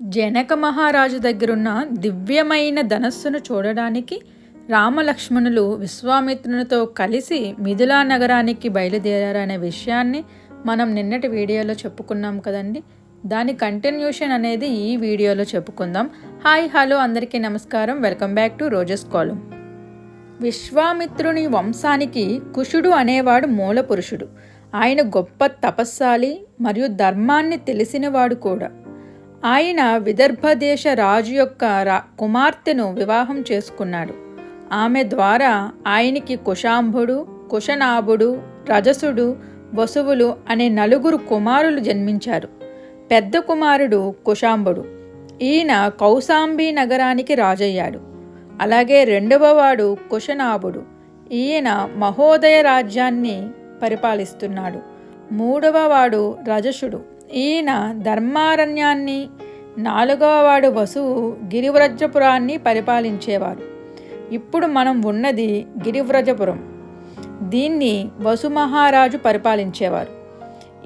జనక మహారాజు దగ్గరున్న దివ్యమైన ధనస్సును చూడడానికి రామలక్ష్మణులు విశ్వామిత్రునితో కలిసి మిథులా నగరానికి బయలుదేరారనే విషయాన్ని మనం నిన్నటి వీడియోలో చెప్పుకున్నాం కదండి. దాని కంటిన్యూషన్ అనేది ఈ వీడియోలో చెప్పుకుందాం. హాయ్ హలో అందరికీ నమస్కారం. వెల్కమ్ బ్యాక్ టు రోజెస్ కాలం విశ్వామిత్రుని వంశానికి కుషుడు అనేవాడు మూల పురుషుడు ఆయన గొప్ప తపస్సాలి మరియు ధర్మాన్ని తెలిసినవాడు కూడా. ఆయన విదర్భ దేశ రాజు యొక్క రా కుమార్తెను వివాహం చేసుకున్నాడు. ఆమె ద్వారా ఆయనకి కుశాంభుడు కుశనాభుడు రజసుడు వసువులు అనే నలుగురు కుమారులు జన్మించారు. పెద్ద కుమారుడు కుశాంబుడు ఈయన కౌశాంబి నగరానికి రాజయ్యాడు. అలాగే రెండవ వాడు కుశనాభుడు. ఈయన మహోదయ రాజ్యాన్ని పరిపాలిస్తున్నాడు. మూడవవాడు రజసుడు. ఈయన ధర్మారణ్యాన్ని నాలుగవ వాడు వసువు గిరివ్రజపురాన్ని పరిపాలించేవారు. ఇప్పుడు మనం ఉన్నది గిరివ్రజపురం. దీన్ని వసుమహారాజు పరిపాలించేవారు.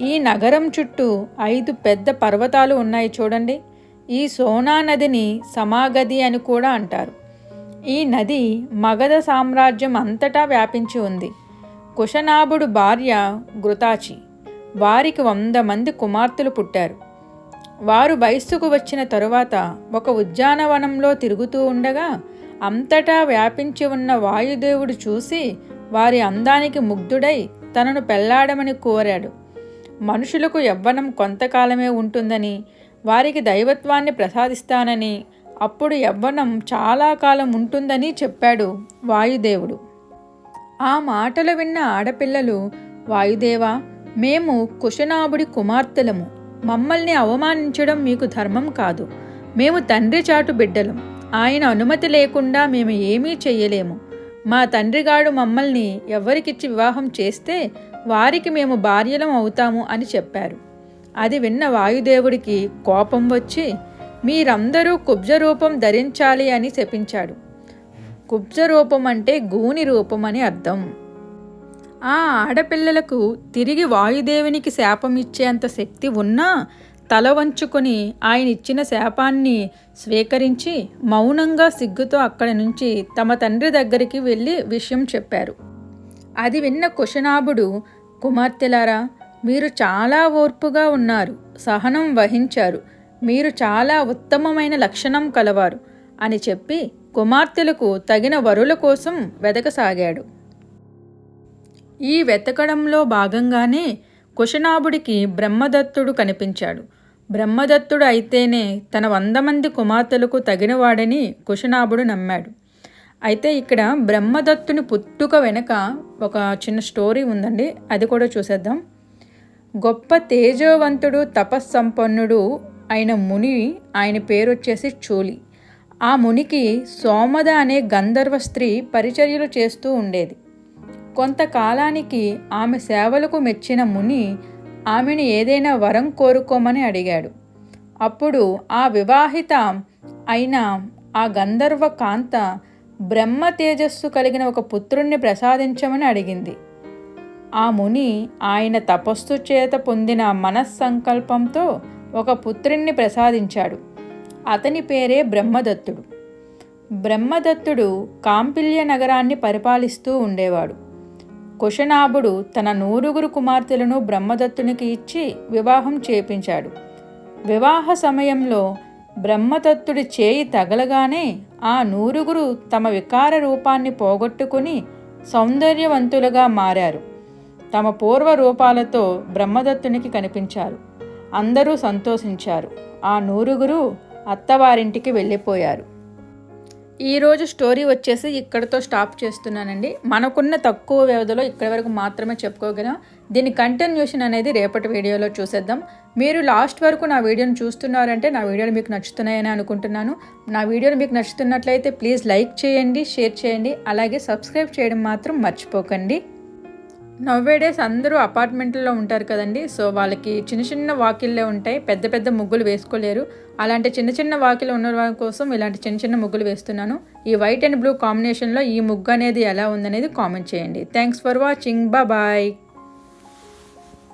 ఈ నగరం చుట్టూ ఐదు పెద్ద పర్వతాలు ఉన్నాయి చూడండి. ఈ సోనా నదిని సమాగది అని కూడా అంటారు. ఈ నది మగధ సామ్రాజ్యం అంతటా వ్యాపించి ఉంది. కుషనాభుడు భార్య గృతాచి. వారికి వంద మంది కుమార్తెలు పుట్టారు. వారు వయస్సుకు వచ్చిన తరువాత ఒక ఉద్యానవనంలో తిరుగుతూ ఉండగా అంతటా వ్యాపించి ఉన్న వాయుదేవుడు చూసి వారి అందానికి ముగ్ధుడై తనను పెళ్ళాడమని కోరాడు. మనుషులకు యవ్వనం కొంతకాలమే ఉంటుందని వారికి దైవత్వాన్ని ప్రసాదిస్తానని అప్పుడు యవ్వనం చాలా కాలం ఉంటుందని చెప్పాడు వాయుదేవుడు. ఆ మాటలు విన్న ఆడపిల్లలు వాయుదేవా మేము కుశనాభుడి కుమార్తెలము. మమ్మల్ని అవమానించడం మీకు ధర్మం కాదు. మేము తండ్రి చాటు బిడ్డలం. ఆయన అనుమతి లేకుండా మేము ఏమీ చెయ్యలేము. మా తండ్రిగాడు మమ్మల్ని ఎవరికిచ్చి వివాహం చేస్తే వారికి మేము భార్యలం అవుతాము అని చెప్పారు. అది విన్న వాయుదేవుడికి కోపం వచ్చి మీరందరూ కుబ్జ రూపం ధరించాలి అని శపించాడు. కుబ్జ రూపం అంటే గూని రూపం అని అర్థం. ఆ ఆడపిల్లలకు తిరిగి వాయుదేవునికి శాపం ఇచ్చేంత శక్తి ఉన్నా తల వంచుకొని ఆయన ఇచ్చిన శాపాన్ని స్వీకరించి మౌనంగా సిగ్గుతో అక్కడి నుంచి తమ తండ్రి దగ్గరికి వెళ్ళి విషయం చెప్పారు. అది విన్న కుశనాభుడు కుమార్తెలారా మీరు చాలా ఓర్పుగా ఉన్నారు సహనం వహించారు మీరు చాలా ఉత్తమమైన లక్షణం కలవారు అని చెప్పి కుమార్తెలకు తగిన వరుల కోసం వెదకసాగాడు. ఈ వెతకడంలో భాగంగానే కుశనాభుడికి బ్రహ్మదత్తుడు కనిపించాడు. బ్రహ్మదత్తుడు అయితేనే తన వంద మంది కుమార్తెలకు తగినవాడని కుశనాభుడు నమ్మాడు. అయితే ఇక్కడ బ్రహ్మదత్తుని పుట్టుక వెనుక ఒక చిన్న స్టోరీ ఉందండి. అది కూడా చూసేద్దాం. గొప్ప తేజోవంతుడు తపస్సంపన్నుడు అయిన ముని ఆయన పేరు వచ్చేసి చోలి. ఆ మునికి సోమద అనే గంధర్వ స్త్రీ పరిచర్యలు చేస్తూ ఉండేది. కొంతకాలానికి ఆమె సేవలకు మెచ్చిన ముని ఆమెను ఏదైనా వరం కోరుకోమని అడిగాడు. అప్పుడు ఆ వివాహిత అయిన ఆ గంధర్వ కాంత బ్రహ్మ తేజస్సు కలిగిన ఒక పుత్రుణ్ణి ప్రసాదించమని అడిగింది. ఆ ముని ఆయన తపస్సు చేత పొందిన మనస్సంకల్పంతో ఒక పుత్రుణ్ణి ప్రసాదించాడు. అతని పేరే బ్రహ్మదత్తుడు. బ్రహ్మదత్తుడు కాంపిల్య నగరాన్ని పరిపాలిస్తూ ఉండేవాడు. కుశనాభుడు తన నూరుగురు కుమార్తెలను బ్రహ్మదత్తునికి ఇచ్చి వివాహం చేపించాడు. వివాహ సమయంలో బ్రహ్మదత్తుడి చేయి తగలగానే ఆ నూరుగురు తమ వికార రూపాన్ని పోగొట్టుకుని సౌందర్యవంతులుగా మారారు. తమ పూర్వ రూపాలతో బ్రహ్మదత్తునికి కనిపించారు. అందరూ సంతోషించారు. ఆ నూరుగురు అత్తవారింటికి వెళ్ళిపోయారు. ఈరోజు స్టోరీ వచ్చేసి ఇక్కడతో స్టాప్ చేస్తున్నానండి. మనకున్న తక్కువ వ్యవధిలో ఇక్కడి వరకు మాత్రమే చెప్పుకోగలం. దీని కంటిన్యూషన్ అనేది రేపటి వీడియోలో చూసేద్దాం. మీరు లాస్ట్ వరకు నా వీడియోని చూస్తున్నారంటే నా వీడియోలు మీకు నచ్చుతున్నాయని అనుకుంటున్నాను. నా వీడియోని మీకు నచ్చుతున్నట్లయితే ప్లీజ్ లైక్ చేయండి షేర్ చేయండి. అలాగే సబ్స్క్రైబ్ చేయడం మాత్రం మర్చిపోకండి. నవ్వేడేస్ అందరూ అపార్ట్మెంట్లో ఉంటారు కదండి. సో వాళ్ళకి చిన్న చిన్న వాకిళ్ళే ఉంటాయి. పెద్ద పెద్ద ముగ్గులు వేసుకోలేరు. అలాంటి చిన్న చిన్న వాకిలు ఉన్న వాళ్ళ కోసం ఇలాంటి చిన్న చిన్న ముగ్గులు వేస్తున్నాను. ఈ వైట్ అండ్ బ్లూ కాంబినేషన్లో ఈ ముగ్గు అనేది ఎలా ఉందనేది కామెంట్ చేయండి. Thanks for watching bye